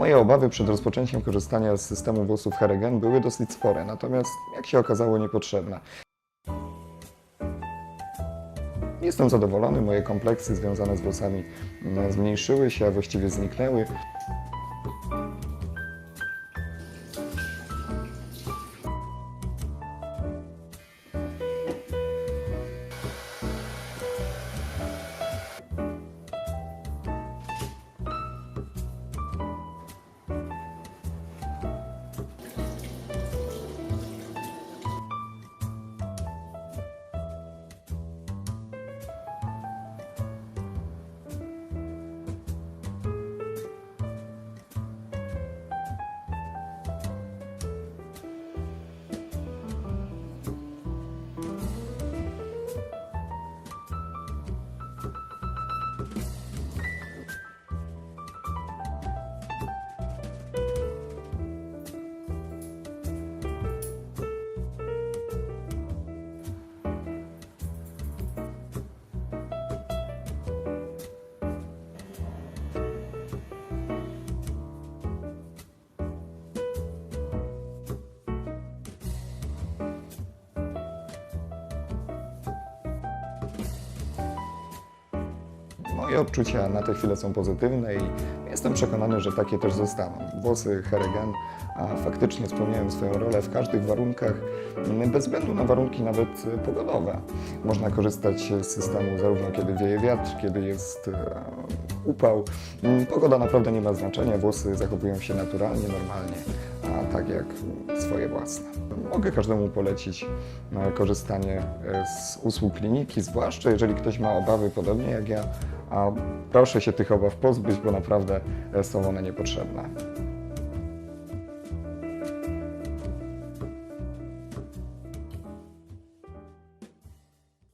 Moje obawy przed rozpoczęciem korzystania z systemu włosów Heregen były dosyć spore, natomiast jak się okazało niepotrzebne. Jestem zadowolony, moje kompleksy związane z włosami mm, zmniejszyły się, a właściwie zniknęły. Moje odczucia na tę chwilę są pozytywne i jestem przekonany, że takie też zostaną. Włosy Heregen a faktycznie spełniają swoją rolę w każdych warunkach, m, bez względu na warunki nawet pogodowe. Można korzystać z systemu zarówno kiedy wieje wiatr, kiedy jest e, upał. M, Pogoda naprawdę nie ma znaczenia, włosy zachowują się naturalnie, normalnie, a tak jak swoje własne. Mogę każdemu polecić e, korzystanie e, z usług kliniki, zwłaszcza jeżeli ktoś ma obawy podobnie jak ja, a proszę się tych obaw pozbyć, bo naprawdę e, są one niepotrzebne.